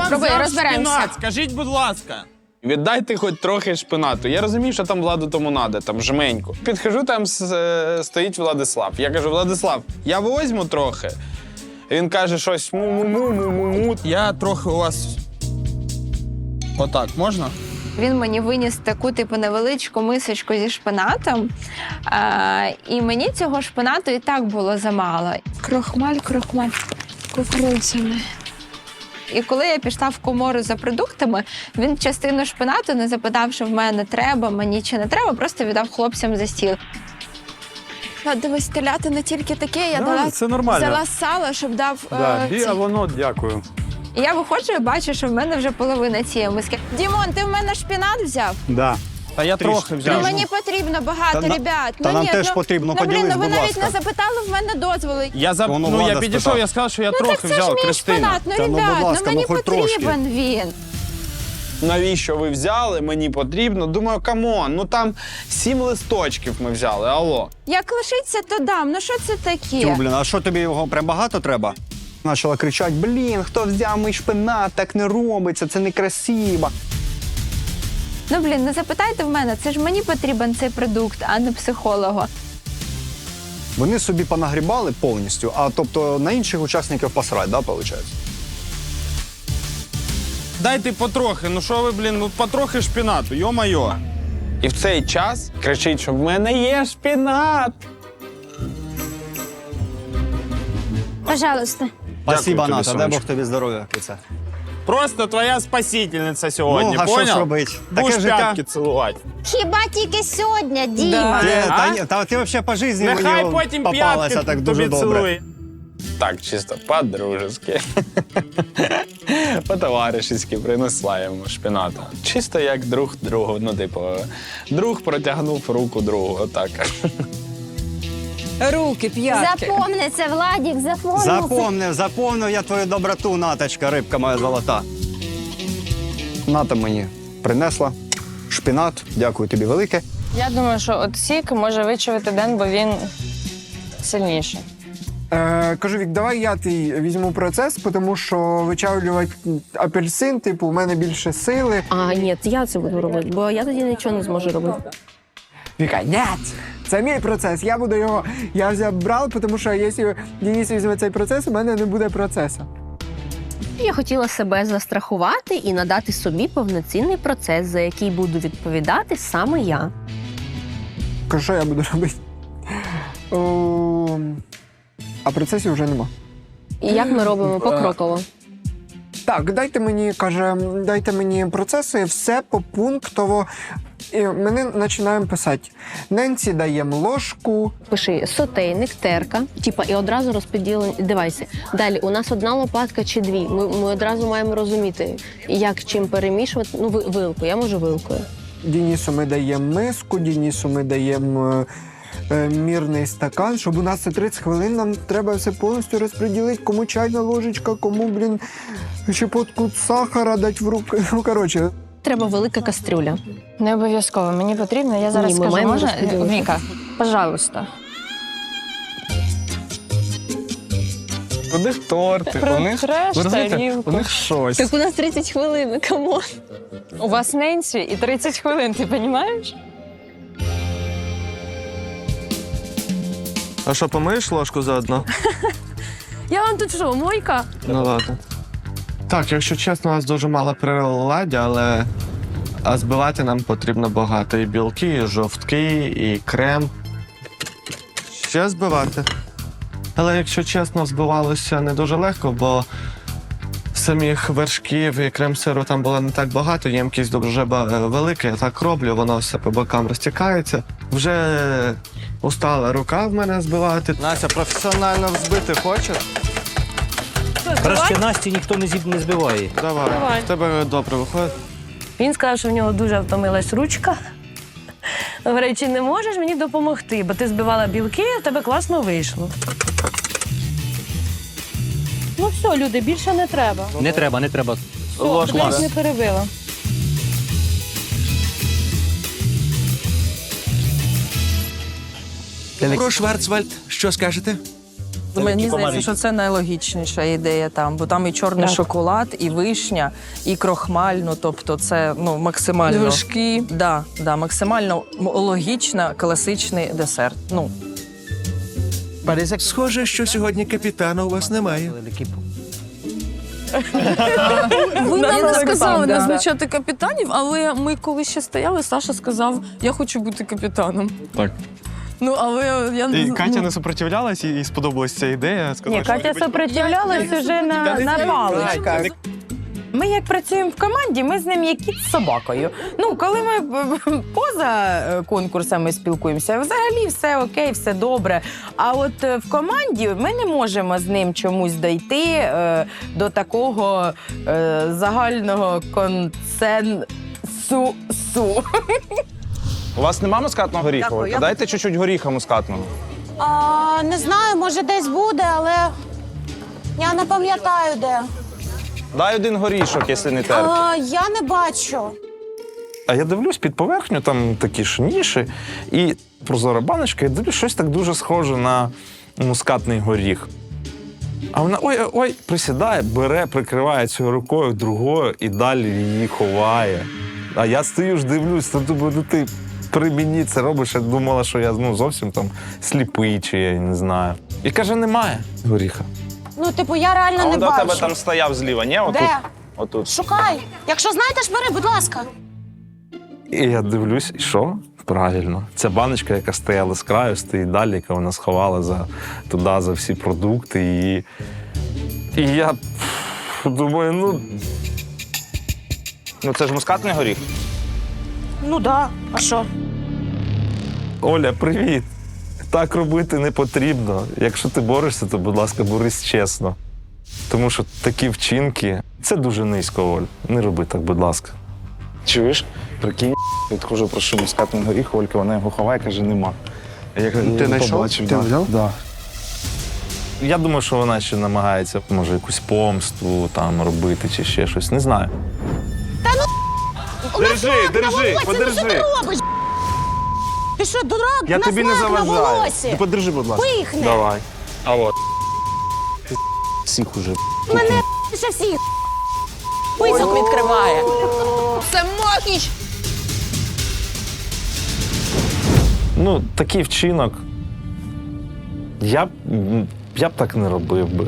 Хто Роби, взяв розберемося. шпинат? Скажіть, будь ласка. Віддайте хоч трохи шпинату. Я розумію, що там владу тому надо, там жменьку. Підхожу, там с- е, стоїть Владислав. Я кажу, Владислав, я возьму трохи. Він каже щось му-му-му-му-му. Я трохи у вас. Отак, можна? Він мені виніс таку типу невеличку мисочку зі шпинатом. А, і мені цього шпинату і так було замало. Крохмаль, крохмаль, кукурудзями. І коли я пішла в комору за продуктами, він частину шпинату, не запитав, що в мене треба, мені чи не треба, просто віддав хлопцям за стіл. Та, Дивись, стріляти не тільки таке, я Да, дала це нормально. взяла сало, щоб дав. Да, е, бі, ці- а воно дякую. І я виходжу і бачу, що в мене вже половина цієї миски. Дімон, ти в мене шпінат взяв? Да. Та я трохи Ну, взяв. мені потрібно багато, Та на- ребят. та ну, нам ні, теж ну, потрібно. Ну, блін, Поділись, ну ви будь навіть ласка. не запитали в мене дозволи. Я за... Воно ну, я влада підійшов, спитав. я сказав, що я ну трохи так це взяв, ж мій Кристина. шпинат. Ну, Та ну, ребят, будь ласка, ну мені ну, хоч трошки. потрібен він. Навіщо ви взяли? Мені потрібно. Думаю, камон, ну там сім листочків ми взяли. Алло. Як лишиться, то дам. Ну що це таке? Тю, блін, а що тобі його прям багато треба? Почала кричати: блін, хто взяв мій шпинат, так не робиться, це некрасиво. Ну блін, не запитайте в мене, це ж мені потрібен цей продукт, а не психологу. Вони собі понагрібали повністю, а тобто на інших учасників посрать, да, виходить? Дайте потрохи, ну що ви, блін, ну потрохи шпинату, йо-майо. І в цей час кричить, що в мене є шпінат. Пожалуйста. Спасибо, тобі, Ната, дай сонечко. Бог тобі здоров'я. Киця. Просто твоя спасительниця сьогодні, Ну, а що ж робить? Будеш Таке життя. п'ятки цілувати. Хіба тільки сьогодні, Діма? Ти, А? та, ні, та ти взагалі по житті Нехай мені потім попалася так дуже тобі добре. цілує. Так, чисто по-дружески. По-товаришески принесла йому шпіната. Чисто як друг другу. Ну, типу, друг протягнув руку другу. Отак. Руки, п'ятки. Запомни це, Владік, запомни. Запомнив, запомнив я твою доброту, Наточка, рибка моя золота. Ната мені принесла шпінат. Дякую тобі велике. Я думаю, що от сік може вичавити ден, бо він сильніший. Е, кажу, Вік, давай я твій візьму процес, тому що вичавлювати апельсин, типу, у мене більше сили. А, ні, я це буду робити, бо я тоді нічого не зможу робити. Ні, це мій процес. Я буду його. Я взяв тому що якщо Денис візьме цей процес, у мене не буде процесу. Я хотіла себе застрахувати і надати собі повноцінний процес, за який буду відповідати саме я. Кажу, що я буду робити? О, а процесів вже нема. І як ми робимо покроково? Так, дайте мені, каже, дайте мені процеси, все попунктово. І ми починаємо писати. Ненці даємо ложку. Пиши сотейник, терка, типа, і одразу розподілені девайси. Далі у нас одна лопатка чи дві. Ми, ми одразу маємо розуміти, як чим перемішувати. Ну, ви- вилку, я можу вилкою. Денису ми даємо миску, Денису ми даємо е, е, мірний стакан, щоб у нас це 30 хвилин нам треба все повністю розподілити, кому чайна ложечка, кому, блін, щепотку сахара дати в руки. Ну, коротше, Треба велика кастрюля. Не обов'язково. Мені потрібно. Я зараз Ні, ми скажу, маємо можна? розподілити. Віка, пожалуйста. У них торти, у них, Протреш ви розумієте, тарілку. у них щось. Так у нас 30 хвилин, камон. У вас Ненсі і 30 хвилин, ти розумієш? А що, помиєш ложку заодно? Я вам тут що, мойка? Ну ладно. Так, якщо чесно, у нас дуже мало приладдя, але а збивати нам потрібно багато. І білки, і жовтки, і крем. Ще збивати. Але якщо чесно, збивалося не дуже легко, бо самих вершків і крем-сиру там було не так багато, ємкість дуже е, велика, я так роблю, воно все по бокам розтікається. Вже устала рука в мене збивати. Настя, професіонально взбити хочеш? Краще Насті ніхто не зіб- не збиває. Давай. Давай. В тебе добре виходить. Він сказав, що в нього дуже втомилась ручка. Говорить, чи не можеш мені допомогти, бо ти збивала білки, а в тебе класно вийшло. Ну все, люди, більше не треба. Не треба, не треба. Я ж не перебила. Про Шварцвальд, що скажете? Мені здається, що це найлогічніша ідея там, бо там і чорний шоколад, і вишня, і крохмаль. Ну тобто, це ну максимально Движки. Да, да, максимально логічна, класичний десерт. Ну Схоже, що сьогодні капітана у вас немає. Ви нам не сказали назначати капітанів, але ми коли ще стояли, Саша сказав, я хочу бути капітаном. Так. Ну, але я І ну, Катя не супротивлялась, і їй сподобалась ця ідея. Сказала, Ні, Катя сопротивлялась уже на, на паличках. Ми як працюємо в команді, ми з ним як кіт з собакою. Ну, коли ми е, поза е, конкурсами спілкуємося, взагалі все окей, все добре. А от е, в команді ми не можемо з ним чомусь дійти е, до такого е, загального консенсусу. У вас нема мускатного горіхового? Дякую. Дайте чуть-чуть горіха мускатного. А, не знаю, може десь буде, але я не пам'ятаю де. Дай один горішок, якщо не терпить. А, я не бачу. А я дивлюсь під поверхню, там такі ж ніші, і прозора баночка, я дивлюсь, щось так дуже схоже на мускатний горіх. А вона ой, ой, присідає, бере, прикриває цю рукою другою і далі її ховає. А я стою ж дивлюсь, то думаю, ну ти при мені це робиш, я думала, що я ну, зовсім там сліпий, чи я не знаю. І каже, немає горіха. Ну, типу, я реально А не он до тебе там стояв зліва, ні? Отут. Де? Отут. Шукай. Якщо знаєте, ж бери, будь ласка. І я дивлюсь, і що? Правильно. Ця баночка, яка стояла з краю, стоїть далі, яка вона сховала за, туди за всі продукти. І, і я пф, думаю, ну, Ну це ж мускатний горіх. Ну да. А що? Оля, привіт. Так робити не потрібно. Якщо ти борешся, то, будь ласка, борись чесно. Тому що такі вчинки це дуже низько, Оль. Не роби так, будь ласка. Чуєш? Прикинь, відходжу, прошу мускатний горіх, Олька, вона його ховає, каже, нема. Я кажу, Ти «Я знайшов? побачив, Ти да. взяв? Да. Я думаю, що вона ще намагається, може, якусь помсту там робити чи ще щось. Не знаю. Держи, держи, Що ти робиш? Ти що, дурак? Я У нас тобі не лак на заважаю. волосі. Ти подержи, будь ласка. Пихне. Давай. А от. Всіх уже. Мене ще всіх. Писок відкриває. це махіч! Ну, такий вчинок. Я б, я б так не робив би.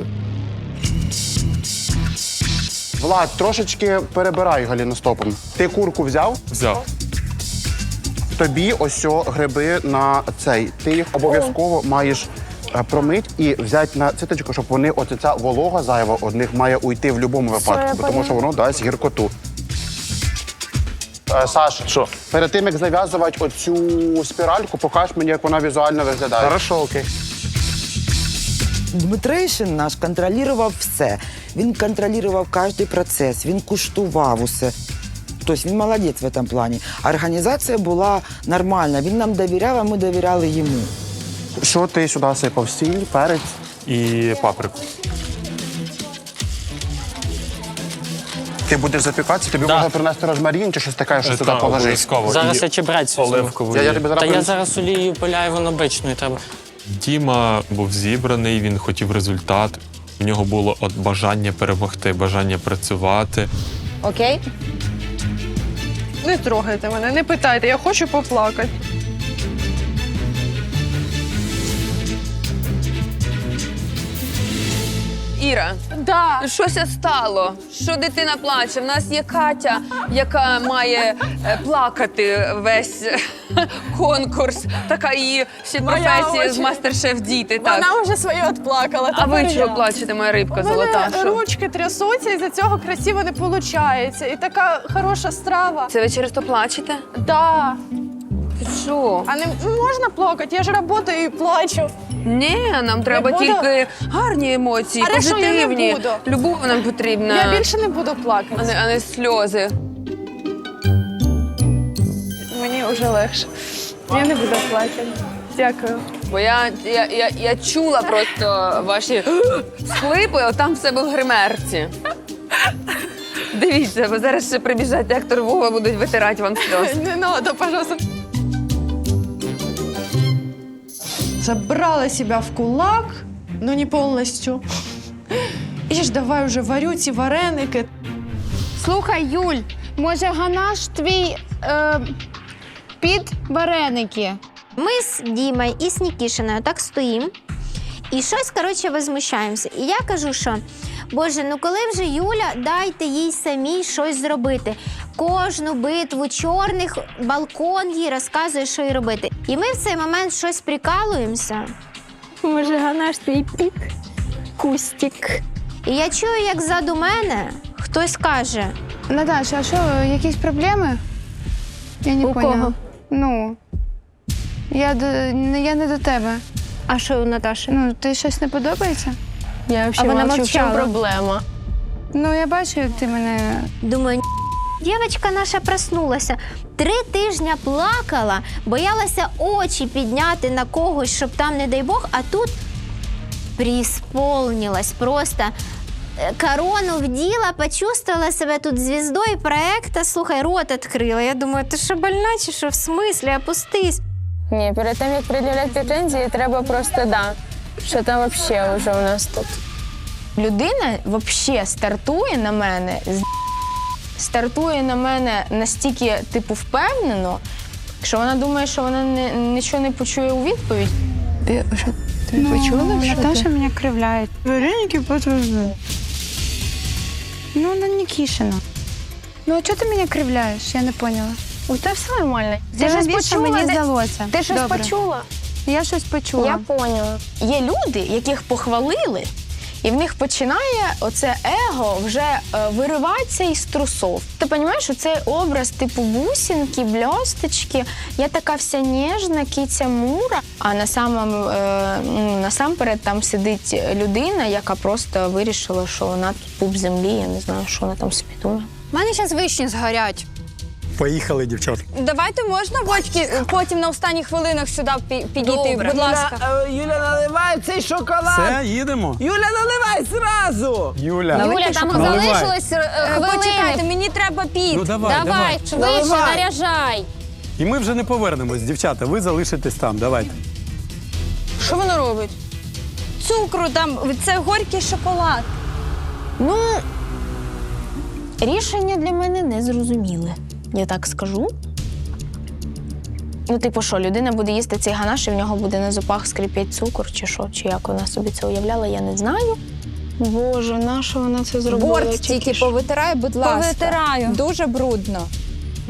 Влад, трошечки перебирай галіностопом. Ти курку взяв? Взяв. Тобі ось о гриби на цей. Ти їх обов'язково маєш е, промить і взяти на циточку, щоб вони, оце ця волога зайва одних має уйти в будь-якому випадку, бо тому що воно дасть гіркоту. Е, Саш, Що? перед тим як зав'язувати оцю спіральку, покаж мені, як вона візуально виглядає. Хорошо, окей. Дмитрейшин наш контролював все. Він контролював кожен процес, він куштував усе. Тобто він молодець в цьому плані. Організація була нормальна. Він нам довіряв, а ми довіряли йому. Що ти сюди сипав? Сіль, перець? І паприку. Ти будеш запікатися, тобі можна принести розмарін чи щось таке, що сюди положити. Зараз я чебрець Оливковий. Я, я тобі зараз Та я принесу. зараз олією пиляю, воно бичною треба. Діма був зібраний, він хотів результат. У нього було от бажання перемогти, бажання працювати. Окей. Не трогайте мене, не питайте, я хочу поплакати. Іра, Да. щося стало. Що дитина плаче? В нас є Катя, яка має е, плакати весь е, конкурс. Така її ще Моя професія з мастер-шеф діти. Так. Вона вже своє відплакала. А ви чого плачете, моя рибка У золота? мене Що? ручки трясуться, і за цього красиво не виходить. І така хороша страва. Це ви через то плачете? Да. Ти що? А не можна плакати? Я ж працюю і плачу. Ні, нам треба буду? тільки гарні емоції, А що я не позитивні. буду? Любов нам потрібна. Я більше не буду плакати. а не, а не сльози. Мені вже легше. Я не буду плакати. Дякую. Бо я, я, я, я чула просто ваші схлипи отам в себе в гримерці. Дивіться, бо зараз ще прибіжать актор Вова будуть витирати вам сльози. Не надо, пожалуйста. Забрала себя в кулак, но не повністю. І ж давай вже варю ці вареники. Слухай, Юль, може ганаш твій е, під вареники? Ми з Дімою і з Нікішиною так стоїмо і щось, коротше, возмущаємося. І я кажу, що Боже, ну коли вже Юля, дайте їй самій щось зробити. Кожну битву чорних балкон їй розказує, що їй робити. І ми в цей момент щось прикалуємося. Може, ганаш твій під кустик. І я чую, як ззаду мене хтось каже: Наташа, а що, якісь проблеми? Я не У поняла. кого? Ну, я, до, не- я не до тебе. А що у Наташі? Ну, ти щось не подобається? Я А вона взагалі в чому мовчала. проблема. Ну, я бачу, як ти мене. Думаю, дівчинка наша проснулася. Три тижні плакала, боялася очі підняти на когось, щоб там, не дай Бог, а тут преисполнилась просто. Е, Корону вділа, почувствовала себе тут звіздою проекта. Слухай, рот відкрила. Я думаю, ти що больна чи що? В смислі, опустись. Ні, перед тим як пред'являти претензії, треба просто да. Що там взагалі вже у нас тут? Людина взагалі стартує на мене, з- стартує на мене настільки, типу, впевнено, що вона думає, що вона не, нічого не почує у відповідь. Ти, що, ти Ну, почула? Наташа ти? меня кривляет. Вареники подвезли. Ну, она не Кишина. Ну, а что ты меня кривляешь? Я не поняла. У тебе все нормально. Ти щось почула, мені здалося. Ти щось почула? Я щось почула. Я поняла. Є люди, яких похвалили, і в них починає оце его вже е, вириватися із трусов. Ти розумієш, що це образ типу бусинки, бльосточки. Я така вся ніжна, киця мура. А на самом, е, ну, насамперед там сидить людина, яка просто вирішила, що вона тут пуп землі. Я не знаю, що вона там собі думає. У мене зараз вишні згорять. Поїхали, дівчата. Давайте можна батьки потім на останніх хвилинах сюди підійти, будь ласка. Юля, наливай цей шоколад. Все, їдемо. Юля, наливай зразу. Юля, Юля, там наливай. залишилось е, хвилини. Почекайте, мені треба піти. Ну, давай, давай. швидше, Наливай. наряжай. І ми вже не повернемось, дівчата. Ви залишитесь там. Давайте. Що вона робить? Цукру там, це горький шоколад. Ну, рішення для мене не зрозуміле. Я так скажу. Ну, типу, що, людина буде їсти цей ганаш, і в нього буде на зубах скрипіть цукор, чи що, чи як вона собі це уявляла, я не знаю. Боже, на що вона це зробила? Борт тільки повитирай, будь ласка. Повитираю. Дуже брудно.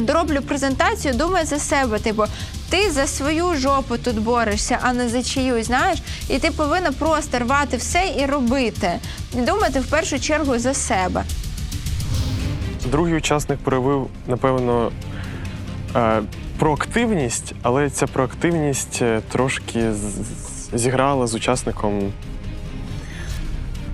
Роблю презентацію, думаю за себе. Типу, ти за свою жопу тут борешся, а не за чиюсь, знаєш? І ти повинна просто рвати все і робити. І думати в першу чергу за себе. Другий учасник проявив, напевно, е, проактивність, але ця проактивність е, трошки зіграла з учасником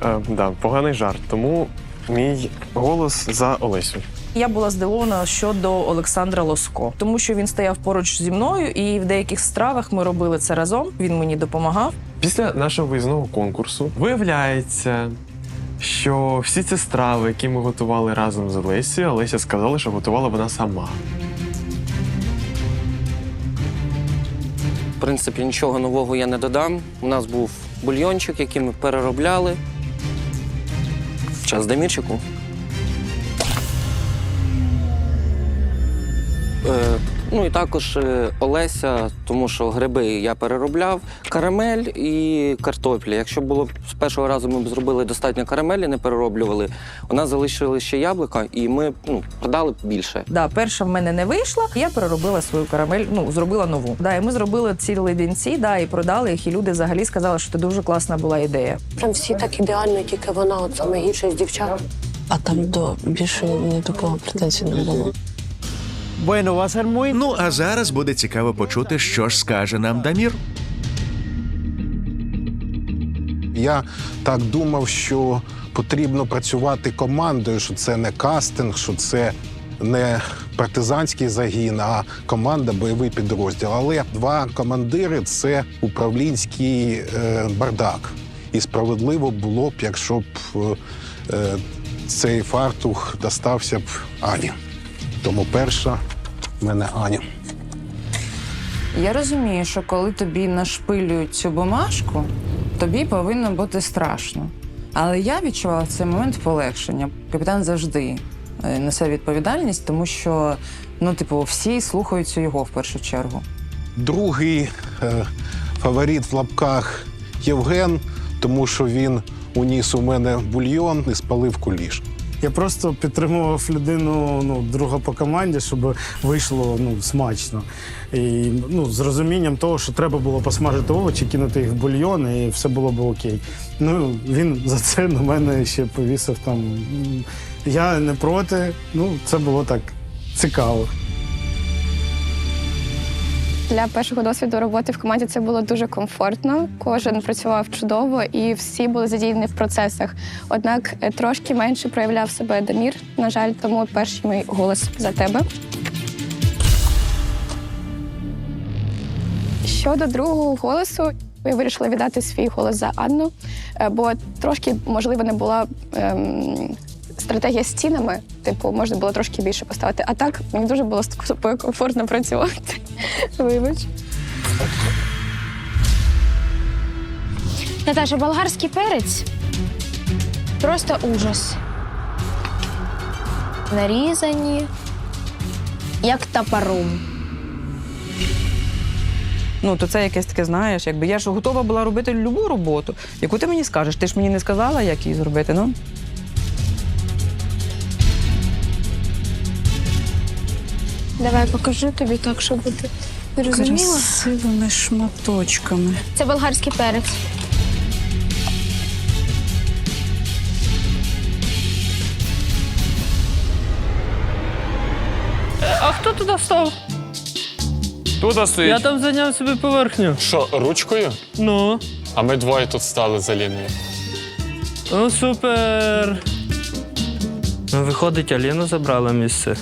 е, да, поганий жарт. Тому мій голос за Олесю. Я була здивована щодо Олександра Лоско, тому що він стояв поруч зі мною, і в деяких стравах ми робили це разом. Він мені допомагав. Після нашого виїзного конкурсу виявляється, що всі ці страви, які ми готували разом з Олесією, Олеся сказала, що готувала вона сама. В принципі, нічого нового я не додам. У нас був бульйончик, який ми переробляли. Час Демірчику. Ну і також е, Олеся, тому що гриби я переробляв, карамель і картопля. Якщо було б з першого разу ми б зробили достатньо карамелі, не перероблювали, у нас залишили ще яблука, і ми ну, продали б більше. Да, перша в мене не вийшла. Я переробила свою карамель, ну зробила нову. Да, і ми зробили цілий леденці, да, і продали їх. І люди взагалі сказали, що це дуже класна була ідея. Там всі так ідеально, тільки вона от саме гірша з дівчат. А там до більше не такого претензій не було. Ну, а зараз буде цікаво почути, що ж скаже нам Дамір. Я так думав, що потрібно працювати командою, що це не кастинг, що це не партизанський загін, а команда, бойовий підрозділ. Але два командири це управлінський е, бардак. І справедливо було б, якщо б е, е, цей фартух достався б Ані. Тому перша в мене Аня. Я розумію, що коли тобі нашпилюють цю бумажку, тобі повинно бути страшно. Але я відчувала в цей момент полегшення. Капітан завжди е, несе відповідальність, тому що ну, типу, всі слухаються його в першу чергу. Другий е, фаворит в лапках Євген, тому що він уніс у мене бульйон і спалив куліш. Я просто підтримував людину, ну, друга по команді, щоб вийшло ну, смачно. І ну, з розумінням того, що треба було посмажити овочі, кинути їх в бульйон, і все було б окей. Ну, він за це на мене ще повісив там. Я не проти, ну, це було так цікаво. Для першого досвіду роботи в команді це було дуже комфортно. Кожен працював чудово і всі були задіяні в процесах. Однак е, трошки менше проявляв себе Дамір. На жаль, тому перший мій голос за тебе. Щодо другого голосу, я вирішила віддати свій голос за Анну, е, бо трошки, можливо, не була ем, стратегія з цінами. Типу, можна було трошки більше поставити. А так мені дуже було комфортно працювати. Вибач. Наташа, болгарський перець просто ужас. Нарізані, як топором. Ну, то це якесь таке, знаєш, якби я ж готова була робити любу роботу, яку ти мені скажеш. Ти ж мені не сказала, як її зробити, ну? Давай покажу тобі так, щоб ти розуміла. Красивими шматочками. Це болгарський перець. А хто туди став? Тут стоїть. Я там зайняв собі поверхню. Що, ручкою? Ну. А ми двоє тут стали за Ліною. Ну, супер. Ну, виходить, Аліну забрала місце.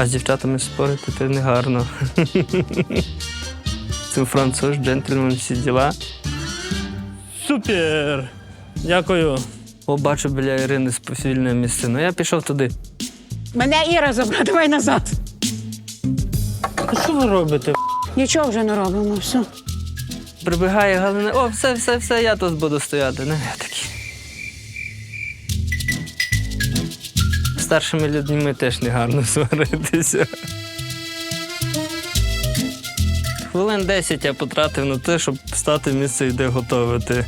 А з дівчатами спорити це не гарно. Це француз, джентльмен, всі діла. Супер! Дякую. О, бачу біля Ірини вільне місце. Ну я пішов туди. Мене Іра забрала, давай назад. Що ви робите? Нічого вже не робимо. Все. Прибігає Галина. О, все, все, все, я тут буду стояти. Ну, я такий. Старшими людьми теж не гарно сваритися. Хвилин 10 я потратив на те, щоб стати в місце, де готувати.